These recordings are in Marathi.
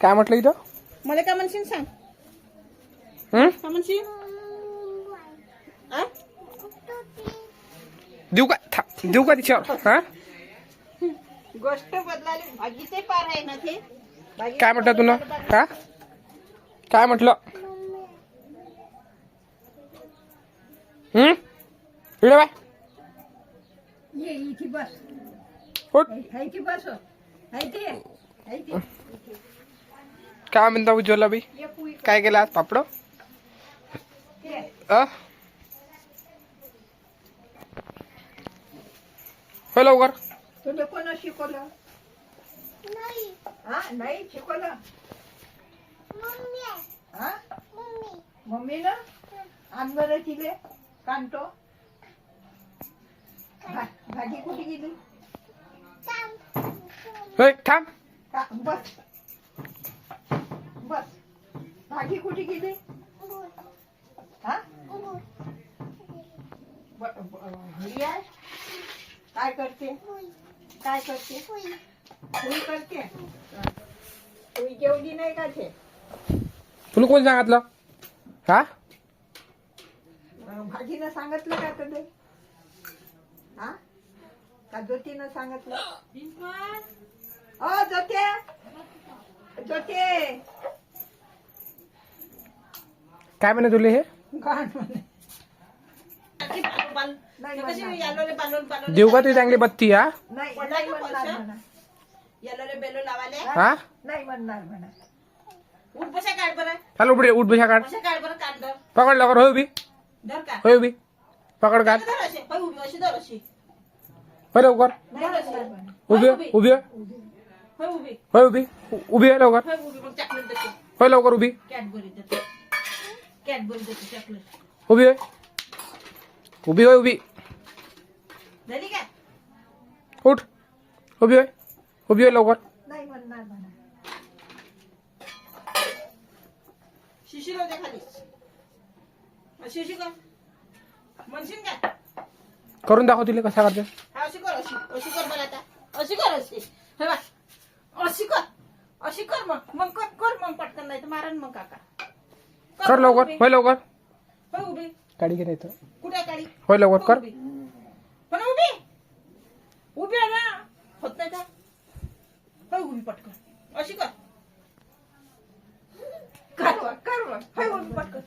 काय म्हटलं इथं? मला काय म्हणशील सांग. हं? काय म्हणशील? आ? देऊ का था- देऊ का तिच्यावर? हा? गोष्ट बदलायला भागीचे पार आहे ना ते. भागी- काय म्हटलं तुला? हा? काय म्हटलं? हं? इकडे बाय. ये इथे बस. उठ. हाय की बस हाय ते हाय ते काय म्हणता उज्ज्वला बाई? काय केलं आज पापड? अ? हो लवकर. कोण शिकवलं? हा नाही शिकवलं? हा? मम्मी. ना? बरं तिले कांतो भा- भाजी कुठे गेली? होय थांब. बस. भाजी कुठे गेली? हा? घरी आहे? काय करते? काय करते? पोळी करते? पोळी जेवली नाही का ते? तुला कोण सांगितलं? हा? भाजीनं सांगितलं का कधी हा? का ज्योतीनं सांगितलं? अ ज्योते! ज्योते! काय म्हणे तुले हे? गाण म्हणे? नाही. देऊ का तुझी चांगली बत्ती हा? नाही नाही म्हणणार म्हणा. येलोले बेलो लावाले हा? नाही म्हणणार म्हणा. उठ बसा काढ बरं. चाल उठ बशा काढ. बसा काढ बरं काढ धर. पकड लवकर होय धर का? होय उभी. पकड काढ. धर होय उभी अशी धर अशी. होय लवकर. धर अशी उभी उभी. आहे, होय उभी. होय उभी. उ- उभी आहे लवकर. होय उभी मग चॉकलेट देते होय लवकर उभी. कॅडबरी देते उभी आहे उभी होय उभी. झाली का? उठ. उभी होय. उभी आहे लवकर. शिशिर होते खाली. शिशी कर म्हणशील का करून दाखव तुला कसा करते हा अशी कर अशी. अशी कर मला आता. अशी कर अशी. हे बघ. अशी कर. अशी कर मग. मग कर कर मग पटकन नाही तर मारण मग काका. कर लवकर. होय लवकर. होय उभी. गाडी घे नाही तर कुठे होय लवकर कर. उभी. पण उभी? उभी आहे ना? होत नाही का? होय उभी पटकन. अशी कर. कर वर, कर वर. होय उभी पटकन.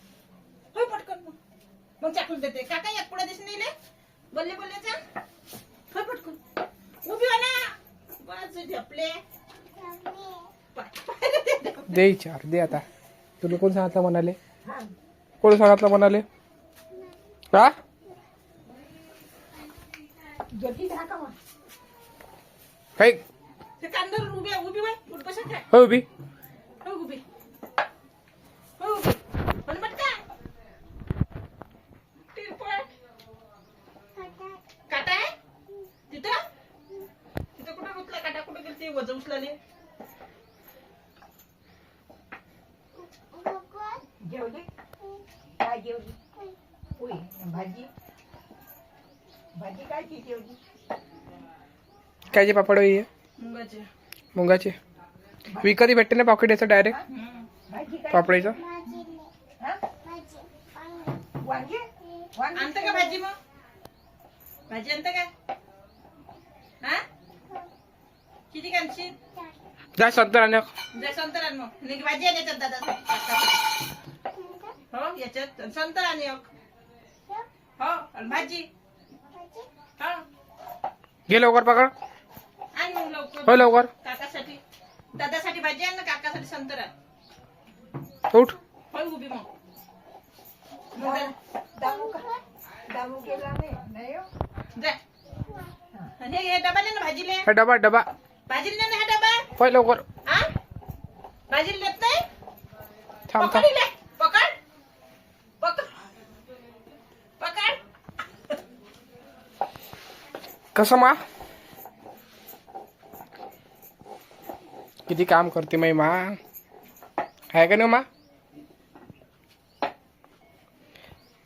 होय पटकन मग. मग चाकून देते. काका एक पुढे दिसून येईल बोलले बोलल्याचा होय पटकन. उभी आहे ना? बस झपले. दे चार दे आता. तुला कोण सांगितलं म्हणाले? हा कोण सांगितलं म्हणाले? हा? बसा काय? होय उभी काटा आहे? तिथं? तिथं कुठं रुतला काटा कुठं गेली ते वजन उचलाले. जेवली? काय जेवली? पोळी भाजी. भाजी काय ती जेवली? कायचे पापड आहे मुगाचे. मुंगाचे. विकत भेटते ना पॉकेट याचं डायरेक्ट भाजी काय? पापडाचं? हा? वांगे? वांगे आणतं का भाजी मग? भाजी आणतं का? हा? किती कांची? जा संतर आणि. जा संतर आण मग. नाही भाजी दादा. हो याच्यात? संतर आणि एक. हो आणि भाजी. हो. घे लवकर पकड. आण मग लवकर. होय लवकर. काकासाठी. दादासाठी भाजी आण ना काकासाठी संतर उठ. होय उभी मग. मग जा. दामू का दामू गेला नाही नाही हो. जा. आणि हे हे डबा ने ना भाजीले. हा डबा डबा. भाजीला ने ना हा डबा. होय लवकर. हा भाजीला देत नाही? थांब थांब. पकड पकड पकड कसं मा? किती काम करते मै मा? आहे का नाही मा?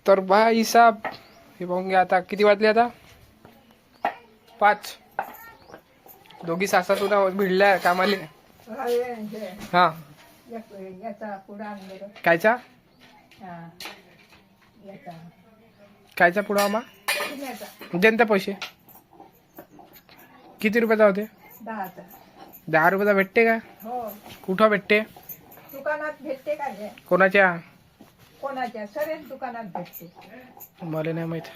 तर भाई साहेब हे पाहून घ्या आता. किती वाजले आता? पाच. दोघी सासा सुद्धा भिडल्या कामाले. हे. कायचा? याचा कायचा पुढा मा? देन पैसे. किती रुपयाचा होते दहा रुपयाचा भेटते का? हो. कुठं भेटते? दुकानात भेटते का हे कोणाच्या? कोणाच्या? सरेच दुकानात भेटते. मला नाही माहीत.